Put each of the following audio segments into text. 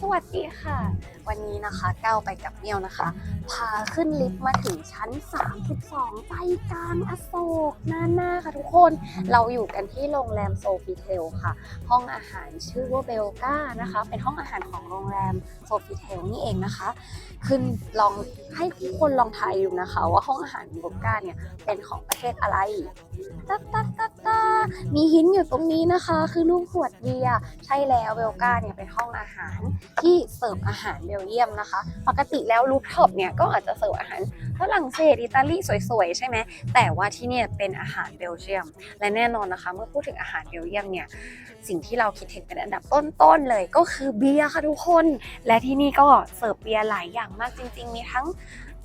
สวัสดีค่ะ วันนี้นะคะก้าวไปกับเมี่ยวนะคะ พาขึ้นลิฟต์มาถึงชั้น 32ใจกลางอโศกหน้าหน้าค่ะทุกคนเราอยู่กันที่โรงแรมโซฟิเทลค่ะ ห้องอาหารชื่อว่าเบลกานะคะ เป็นห้องอาหารของโรงแรมโซฟิเทลนี่เองนะคะ ขึ้นลองให้ทุกคนลองทายดูนะคะ ว่าห้องอาหารเบลกาเนี่ยเป็นของประเทศอะไรตาตาตาตามีหินอยู่ตรงนี้นะคะ คือรูปขวดเบียร์ใช่แล้วเบลกาเนี่ยเป็นห้องอาหารที่เสิร์ฟอาหารเบลเยียมนะคะ ปกติแล้วรูฟท็อปเนี่ยก็อาจจะเสิร์ฟอาหารฝรั่งเศสอิตาลีสวยๆใช่ไหมแต่ว่าที่เนี่ยเป็นอาหารเบลเยียม และแน่นอนนะคะ เมื่อพูดถึงอาหารเบลเยียมเนี่ยสิ่งที่เราคิดถึงเป็นอันดับต้นๆเลยก็คือเบียร์ค่ะทุกคน และที่นี่ก็เสิร์ฟเบียร์หลายอย่างมากจริง ๆ มีทั้ง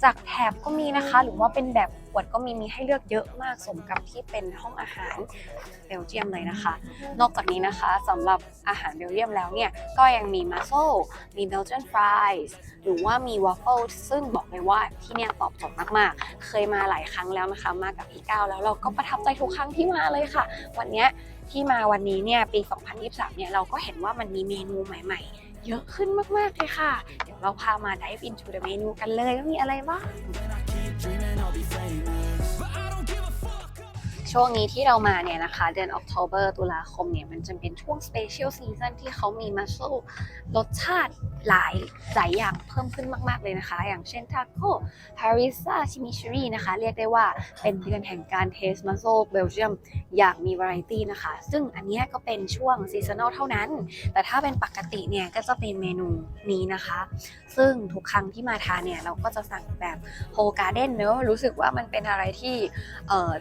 จากแถบก็มีนะคะ หรือว่าเป็นแบบขวดก็มีมีให้เลือกเยอะมากสมกับที่เป็นห้องอาหารเบลเยียมเลยนะคะ นอกจากนี้นะคะสำหรับอาหารเบลเยียมแล้วเนี่ย ก็ยังมีมัสโซมีเบลเจียนฟรายส์หรือว่ามีวอฟเฟิลซึ่งบอกเลยว่าที่เนี่ยตอบโจทย์มากๆ เคยมาหลายครั้งแล้วนะคะ มากับพี่ก้าวแล้วเราก็ประทับใจทุกครั้งที่มาเลยค่ะ วันนี้ที่มาวันนี้เนี่ยปี 2023 เนี่ยเราก็เห็นว่ามันมีเมนูใหม่ ๆ เยอะขึ้นมากๆเลยค่ะ เดี๋ยวเราพามา dive into the เมนูกันเลยว่ามีอะไรบ้าง ช่วงนี้ที่เรามาเนี่ยนะคะ เดือนออกโทเบอร์ตุลาคมเนี่ยมันจะเป็นช่วง Special Season ที่เขามีมัสโซรสชาติหลายหลายอย่างเพิ่มขึ้นมาก ๆ เลยนะคะ อย่างเช่นทาโก้พาริซาชิมิชรีนะคะ เรียกได้ว่าเป็นเดือนแห่งการเทสมัสโซเบลเยียมอย่างมีวาไรตี้นะคะ ซึ่งอันนี้ก็เป็นช่วงซีซันอลเท่านั้น แต่ถ้าเป็นปกติเนี่ยก็จะเป็นเมนูนี้นะคะ ซึ่งทุกครั้งที่มาทานเนี่ยเราก็จะสั่งแบบโฮการ์เด้นเนอะรู้สึกว่ามันเป็นอะไรที่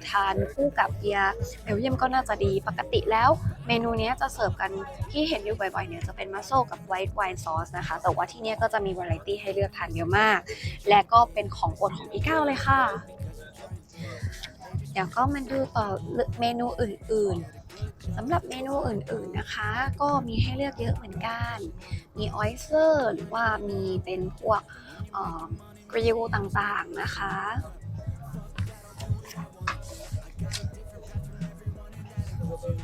ทานคู่กับเบียร์เบลเยียมก็น่าจะดีปกติแล้ว เมนูนี้จะเสิร์ฟกันที่เห็นอยู่บ่อยๆเนี่ยจะเป็นมัสโซกับไวท์ไวน์ซอสนะคะ แต่ว่าที่นี้ยก็จะมีวาไรตี้ให้เลือกทานเยอะมาก และก็เป็นของโปรดของพี่ก้าเลยค่ะเดี๋ยวก็มาดูต่อเมนูอื่นๆสำหรับเมนูอื่นๆนะคะ ก็มีให้เลือกเยอะเหมือนกัน มีออยเซอร์หรือว่ามีเป็นพวกกริลต่างๆนะคะ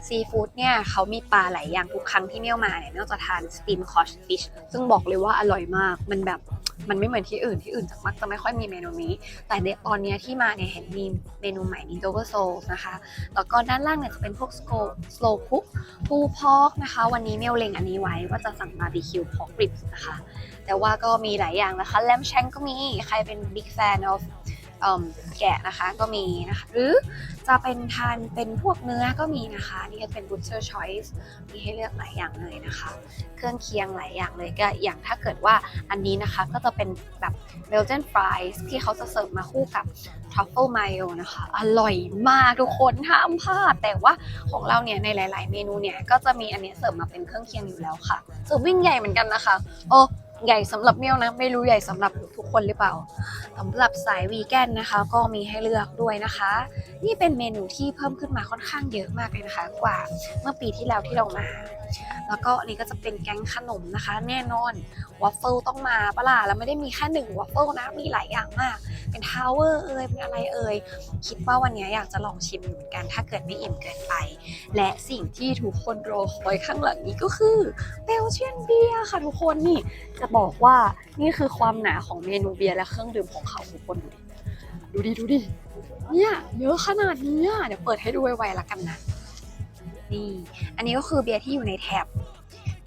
ซีฟู้ดเนี่ยเขามีปลาหลายอย่างทุกครั้งที่เมี่ยวมาเนี่ยเมี่ยวจะทานสตีมคอชฟิชซึ่งบอกเลยว่าอร่อยมากมันแบบมันไม่เหมือนที่อื่นที่อื่นจะมักจะไม่ค่อยมีเมนูนี้ แต่ในตอนเนี้ยที่มาเนี่ยเห็นมีเมนูใหม่มีโดเวอร์โซลนะคะ แล้วก็ด้านล่างเนี่ยจะเป็นพวกสโกสโลคุกปูพอกนะคะ วันนี้เมี่ยวเล็งอันนี้ไว้ว่าจะสั่งบาร์บีคิวพอกริบนะคะ แต่ว่าก็มีหลายอย่างนะคะ แลมแชงก็มีใครเป็นบิ๊กแฟน of เอิ่ม แกะนะคะก็มีนะคะ หรือจะเป็นทานเป็นพวกเนื้อก็มีนะคะ นี่ก็เป็น butcher choice มีให้เลือกหลายอย่างเลยนะคะ เครื่องเคียงหลายอย่างเลยก็อย่างถ้าเกิดว่าอันนี้นะคะก็จะเป็นแบบ Belgian fries ที่เขาจะเสิร์ฟมาคู่กับ truffle mayo นะคะ อร่อยมากทุกคนห้ามพลาด แต่ว่าของเราเนี่ยในหลาย ๆ เมนูเนี่ยก็จะมีอันนี้เสิร์ฟมาเป็นเครื่องเคียงอยู่แล้วค่ะเสิร์ฟวิ่งใหญ่เหมือนกันนะคะโอ้ ใหญ่สำหรับเมี่ยวนะ ไม่รู้ใหญ่สำหรับทุกคนหรือเปล่าสำหรับสายวีแกนนะคะ ก็มีให้เลือกด้วยนะคะ นี่เป็นเมนูที่เพิ่มขึ้นมาค่อนข้างเยอะมากเลยนะคะ กว่าเมื่อปีที่แล้วที่เรามา แล้วก็อันนี้ก็จะเป็นแก๊งขนมนะคะ แน่นอนวอฟเฟิลต้องมาปะล่ะแล้วไม่ได้มีแค่หนึ่งวอฟเฟิลนะมีหลายอย่างมาก เป็นทาวเวอร์เอ่ยเป็นอะไรเอ่ยคิดว่าวันนี้อยากจะลองชิมเหมือนกันถ้าเกิดไม่อิ่มเกินไป และสิ่งที่ทุกคนรอคอยข้างหลังนี้ก็คือเบลเชียนเบียร์ค่ะทุกคนนี่จะบอกว่านี่คือความหนาของเมนูเบียร์และเครื่องดื่มของเขาทุกคนดูดิดูดิเนี่ยเยอะขนาดนี้เดี๋ยวเปิดให้ดูไวๆละกันนะนี่ อันนี้ก็คือเบียร์ที่อยู่ในแท็บ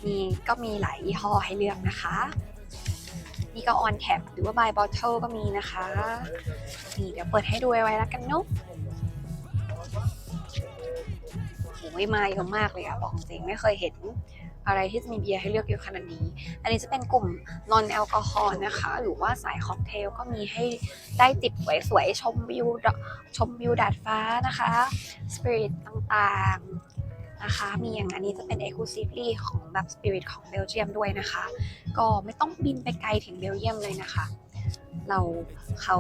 มีก็มีหลายยี่ห้อให้เลือกนะคะ นี่ก็ออนแท็บหรือว่า buy bottle ก็มีนะคะ นี่เดี๋ยวเปิดให้ดูไว้แล้วกันเนาะโอ้ยมาเยอะมากเลยอะบอกจริงไม่เคยเห็นอะไรที่จะมีเบียร์ให้เลือกเยอะขนาดนี้ อันนี้จะเป็นกลุ่ม non แอลกอฮอล์นะคะ หรือว่าสายค็อกเทลก็มีให้ได้จิบสวยๆชมวิวชมวิวดาดฟ้านะคะ สปิริตต่างๆ นะคะ มีอย่างอันนี้จะเป็น exclusively ของแบบ Spirit ของเบลเยียมด้วยนะคะ ก็ไม่ต้องบินไปไกลถึงเบลเยียมเลยนะคะ เราเขา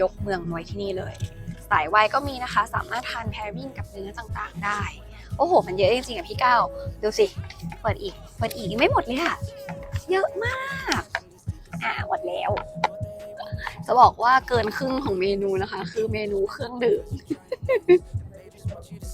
ยกเมืองไว้ที่นี่เลยสายไวน์ก็มีนะคะ สามารถทานแพริ่งกับเนื้อต่างๆได้ โอ้โห มันเยอะจริงๆอะพี่ก้าวดูสิ เปิดอีก เปิดอีกยังไม่หมดเลยอะเยอะมาก อ่าหมดแล้ว จะบอกว่าเกินครึ่งของเมนูนะคะ คือเมนูเครื่องดื่ม want you to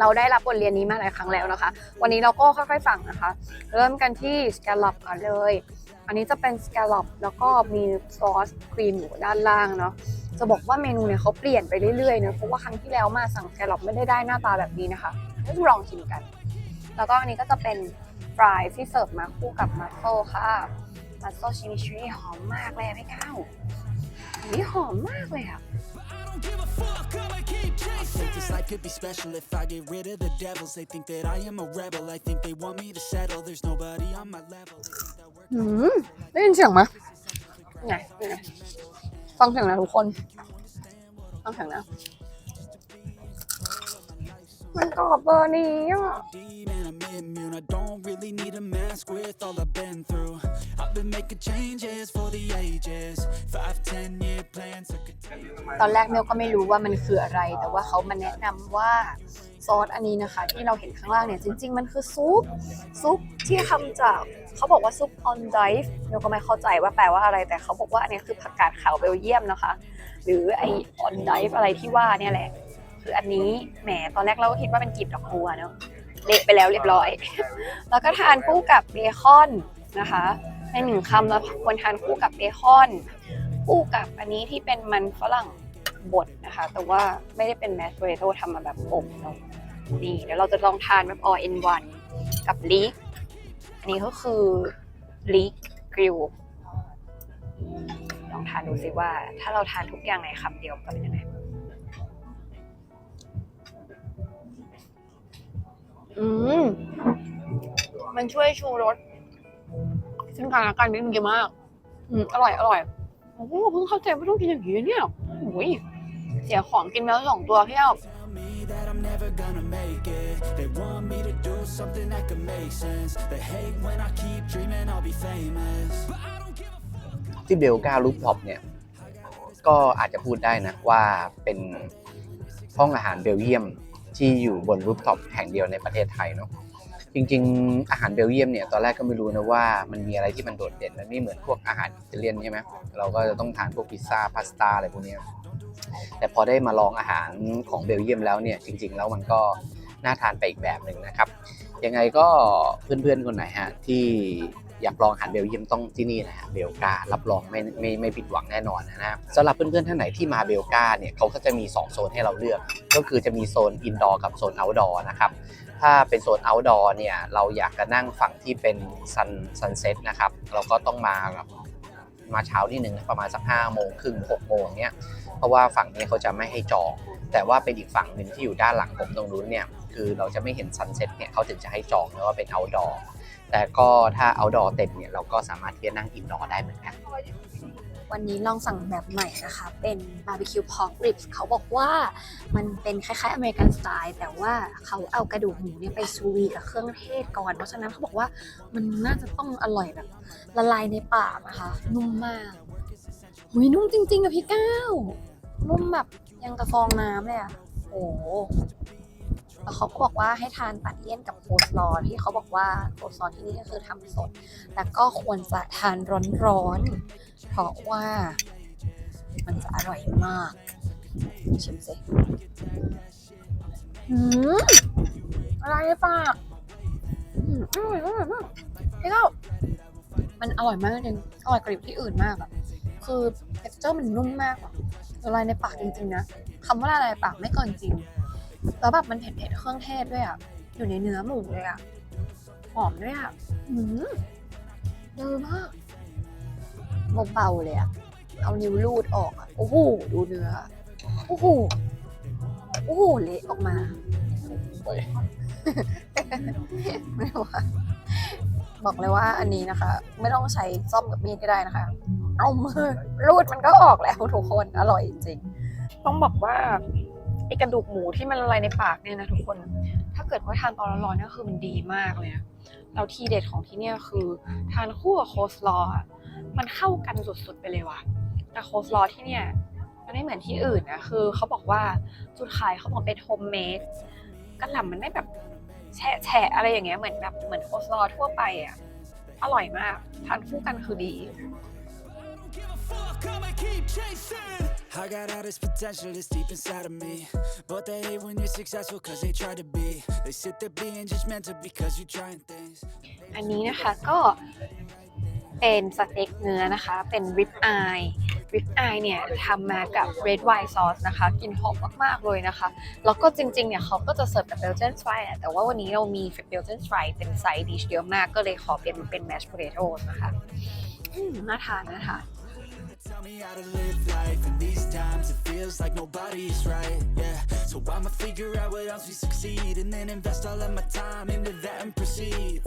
เราได้รับบทเรียนนี้มาหลายครั้งแล้วนะคะ วันนี้เราก็ค่อยๆสั่งนะคะ เริ่มกันที่สแกลลอปก่อนเลย อันนี้จะเป็นสแกลลอปแล้วก็มีซอสครีมอยู่ด้านล่างเนาะจะบอกว่าเมนูเนี่ยเขาเปลี่ยนไปเรื่อยๆเนะเพราะว่าครั้งที่แล้วมาสั่งสแกลลอปไม่ได้ได้หน้าตาแบบนี้นะคะให้ลองชิมกัน แล้วก็อันนี้ก็จะเป็นฟรายที่เสิร์ฟมาคู่กับมัสโซค่ะมัสโซชิมิชูรี่หอมมากเลยพี่ก้าวนนี้หอมมากเลยอะ think this life could be special if I get rid of the devils. They think that I am a rebel. I think they want me to settle. There's nobody on my level. They think that we're หืมได้ยินเสียงไหมไงไงฟังเสียงนะทุกคน ฟังเสียงนะ มันกรอบเบอร์นี้อะ deep and I'm immune. I don't really need a mask with all I've been through. I've been making changes for the ages. Five, ten year plans I could take. ตอนแรกเมลก็ไม่รู้ว่ามันคืออะไร แต่ว่าเขามาแนะนำว่าซอสอันนี้นะคะ ที่เราเห็นข้างล่างเนี่ยจริง ๆ มันคือซุป ซุปที่ทำจากเขาบอกว่าซุปออนไดฟ์เมลก็ไม่เข้าใจว่าแปลว่าอะไร แต่เขาบอกว่าอันนี้คือผักกาดขาวเบลเยียมนะคะ หรือไอออนไดฟ์อะไรที่ว่าเนี่ยแหละ คืออันนี้แหมตอนแรกเราก็คิดว่าเป็นกลีบดอกบัวเนาะเละไปแล้วเรียบร้อย แล้วก็ทานคู่กับเบคอนนะคะในหนึ่งคำแล้วควรทานคู่กับเบคอนคู่กับอันนี้ที่เป็นมันฝรั่งบดนะคะ แต่ว่าไม่ได้เป็นแมสเ r โ t ทำมาแบบอบเนาะนี่เดี๋ยวเราจะลองทานแบบ all in one กับลีกอันนี้ก็คือลีกกริลลองทานดูสิว่า ถ้าเราทานทุกอย่างในคำเดียวจะเป็นยังไง อืมมันช่วยชูรสซึ่งกันและกันได้ดีมาก อืมอร่อยอร่อยโอ้โหเพิ่งเข้าใจว่าต้องกินอย่างนี้เนี่ยโอ้ยเสียของกินแล้วสองตัวพี่เอ้า that I'm never gonna make it. They want me to do something that could make sense. They hate when I keep dreaming I'll be famous. But I don't give a ที่เบลกาลูปท็อปเนี่ย ก็อาจจะพูดได้นะว่าเป็นห้องอาหารเบลเยียม ที่อยู่บนรูปท็อปแห่งเดียวในประเทศไทยเนาะจริงๆ อาหารเบลเยียมเนี่ยตอนแรกก็ไม่รู้นะว่ามันมีอะไรที่มันโดดเด่นมันไม่เหมือนพวกอาหารอิตาเลียนใช่ไหมเราก็จะต้องทานพวกพิซซ่าพาสต้าอะไรพวกนี้แต่พอได้มาลองอาหารของเบลเยียมแล้วเนี่ยจริง ๆ แล้วมันก็น่าทานไปอีกแบบหนึ่งนะครับยังไงก็เพื่อนๆคนไหนฮะที่ อยากลองอาหารเบลเยียมต้องที่นี่นะฮะเบลการับรองไม่ไม่ไม่ผิดหวังแน่นอนนะครับสำหรับเพื่อนๆท่านไหนที่มาเบลกาเนี่ยเขาก็จะมี 2 โซนให้เราเลือก ก็คือจะมีโซนอินดอร์กับโซนเอาท์ดอร์นะครับถ้าเป็นโซนเอาท์ดอร์เนี่ยเราอยากจะนั่งฝั่งที่เป็นซันซันเซ็ตนะครับเราก็ต้องมาแบบมาเช้านิดนึงประมาณสักห้าโมงครึ่งหกโมงเนี่ยเพราะว่าฝั่งนี้เขาจะไม่ให้จองแต่ว่าเป็นอีกฝั่งหนึ่งที่อยู่ด้านหลังผมตรงนู้นเนี่ย คือเราจะไม่เห็นซันเซ็ตเนี่ยเขาถึงจะให้จองแล้วว่าเป็น outdoor แต่ก็ถ้า outdoor เต็มเนี่ยเราก็สามารถที่จะนั่ง indoor ได้เหมือนกัน วันนี้ลองสั่งแบบใหม่นะคะ เป็นบาร์บีคิวพอกริบเขาบอกว่ามันเป็นคล้ายๆอเมริกันสไตล์แต่ว่าเขาเอากระดูกหมูเนี่ยไปซูวีกับเครื่องเทศก่อน เพราะฉะนั้นเขาบอกว่ามันน่าจะต้องอร่อยแบบละลายในปากนะคะ นุ่มมากหุยนุ่มจริงๆอะพี่ก้าวนุ่มแบบยังกระฟองน้ำเลยอะโอ้ แล้วเขาก็บอกว่าให้ทานตัดเลี่ยนกับโคสลอที่เขาบอกว่าโคสลอที่นี่ก็คือทำสด แต่ก็ควรจะทานร้อนๆ เพราะว่ามันจะอร่อยมาก ชิมสิอืมอะไรในปากอืมอร่อยมากอร่อยมากพี่เก้ามันอร่อยมากจริงอร่อยกว่าที่อื่นมากอะคือ texture มันนุ่มมากอะละลายในปากจริงๆนะคำว่าละลายในปากไม่เกินจริง แล้วแบบมันเผ็ดๆเครื่องเทศด้วยอะอยู่ในเนื้อหมูเลยอะหอมด้วยอะอืมเยอะมากเบาๆเลยอะเอานิ้วลูดออกอะโอ้โห ดูเนื้อ โอ้โห โอ้โห เละออกมาไม่ว่าบอกเลยว่าอันนี้นะคะ ไม่ต้องใช้ซ่อมกับมีดก็ได้นะคะ เอามือรูดมันก็ออกแล้วทุกคนอร่อยจริงๆ ต้องบอกว่า ไอกระดูกหมูที่มันละลายในปากเนี่ยนะทุกคน ถ้าเกิดว่าทานตอนร้อนๆนี่คือมันดีมากเลยนะแล้วทีเด็ดของที่เนี่ยคือ ทานคู่กับโคสลอมันเข้ากันสุดๆไปเลยว่ะ แต่โคสลอที่เนี่ยมันไม่เหมือนที่อื่นนะคือเขาบอกว่าจุดขายเขาบอกเป็นโฮมเมดกระหล่ำมันไม่แบบแฉะแฉะอะไรอย่างเงี้ยเหมือนแบบเหมือนโคสลอทั่วไปอะอร่อยมาก ทานคู่กันคือดี Give a fuck, I'ma keep chasing. I got all this potential that's deep inside of me. But they hate when you're successful cause they try to be. They sit there being judgmental because you're trying things. อันนี้นะคะก็เป็นสเต็กเนื้อนะคะ เป็นริบอายริบอายเนี่ยทำมากับ red wine sauce นะคะ กินหอมมาก ๆ เลยนะคะ แล้วก็จริง ๆ เนี่ยเขาก็จะเสิร์ฟกับ Belgian fry แต่ว่าวันนี้เรามี Belgian fry เป็นไซด์ดิชเยอะมาก ก็เลยขอเปลี่ยนมาเป็น mashed potatoes นะคะน่าทานน่าทาน Tell me how to live life in these times. It feels like nobody's right. Yeah, so I'ma figure out what else we succeed and then invest all of my time into that and proceed.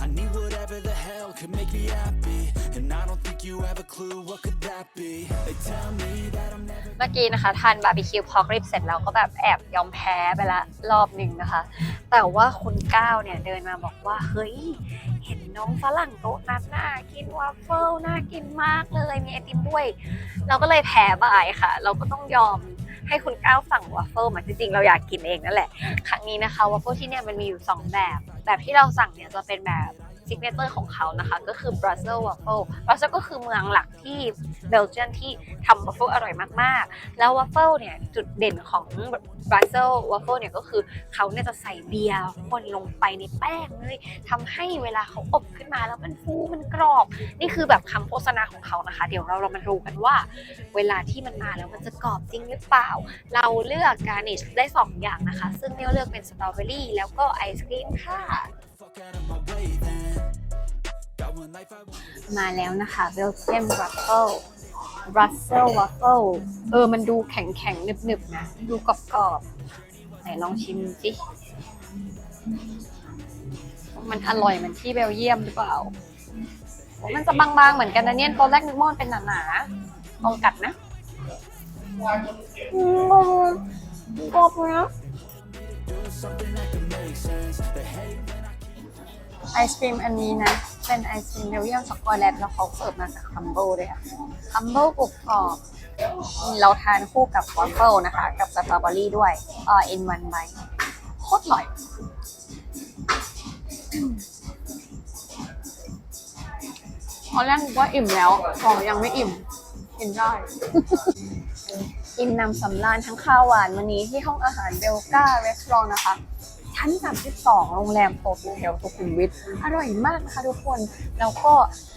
I need whatever the hell could make me happy, and I don't think you have a clue what could that be. They tell me that I'm never. เมื่อกี้นะคะทานบาร์บีคิวพอกริบเสร็จแล้วก็แบบแอบยอมแพ้ไปละรอบหนึ่งนะคะ แต่ว่าคุณก้าวเนี่ยเดินมาบอกว่า เฮ้ย เห็น น้องฝรั่งโต๊ะนั้นน่ากินวาฟเฟิลน่ากินมากเลยมีไอติมด้วย เราก็เลยแพ้บายค่ะ เราก็ต้องยอมให้คุณก้าวสั่งวาฟเฟิลมาจริงๆ เราอยากกินเองนั่นแหละ ครั้งนี้นะคะวาฟเฟิลที่เนี่ยมันมีอยู่ 2 แบบ แบบที่เราสั่งเนี่ยจะเป็นแบบ ซิกเนเจอร์ของเขานะคะ ก็คือ Brussels waffle Brussels ก็คือเมืองหลักที่เบลเยียมที่ทำวาฟเฟิลอร่อยมากๆ แล้ววาฟเฟิลเนี่ยจุดเด่นของ Brussels waffle เนี่ยก็คือเขาเนี่ยจะใส่เบียร์คนลงไปในแป้งเลยทำให้เวลาเขาอบขึ้นมาแล้วมันฟูมันกรอบ นี่คือแบบคำโฆษณาของเขานะคะ เดี๋ยวเราเรามาดูกันว่า เวลาที่มันมาแล้วมันจะกรอบจริงหรือเปล่า เราเลือกการนิชได้ 2 อย่างนะคะ ซึ่งเนี่ยเลือกเป็นสตรอเบอรี่แล้วก็ไอศครีมค่ะ Fuck out of my way then. มาแล้วนะคะเบลเยียมวัฟเฟิลรัสเซลวัฟเฟิลเออ มันดูแข็งแข็งๆหนึบๆนะ ดูกรอบๆไหนลองชิมสิ มันอร่อยเหมือนที่เบลเยียมหรือเปล่าโอ้มันจะบางๆเหมือนกันนะเนี่ยตอนแรกนึกว่ามันเป็นหนาๆลองกัดนะอืมกรอบนะ Do something that can make sense. They hate when I ไอศครีมอันนี้นะ เป็นไอศครีมเบลเยียมช็อกโกแลตแล้วเขาเสิร์ฟมาจากคัมเบิลด้วยอะคัมเบิลกรุบกรอบเราทานคู่กับวอฟเฟิลนะคะ กับสตรอเบอรี่ด้วยเอ่อ in one bite โคตรอร่อยตอนแรกนึกว่าอิ่มแล้วพอยังไม่อิ่มกินได้ อิ่มนำสำราญทั้งข้าวหวานวันนี้ที่ห้องอาหารเบลกาเรสตอรองนะคะ ชั้น 32 โรงแรมโตฟิเทลสุขุมวิทอร่อยมากนะคะทุกคน แล้วก็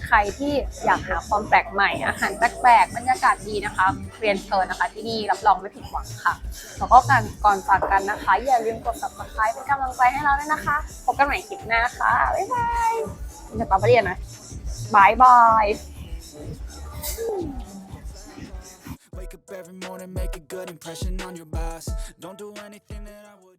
ใครที่อยากหาความแปลกใหม่ อาหารแปลกๆ บรรยากาศดีนะคะเรียนเชิญนะคะที่นี่รับรองไม่ผิดหวังค่ะ แล้วก็การก่อนจากกันนะคะ อย่าลืมกด subscribe เป็นกำลังใจให้เราด้วยนะคะ พบกันใหม่คลิปหน้าค่ะ บ๊ายบายจะตอบไปเรียนนะบายบาย Wake up every morning, make a good impression on your boss. Don't do anything that I would.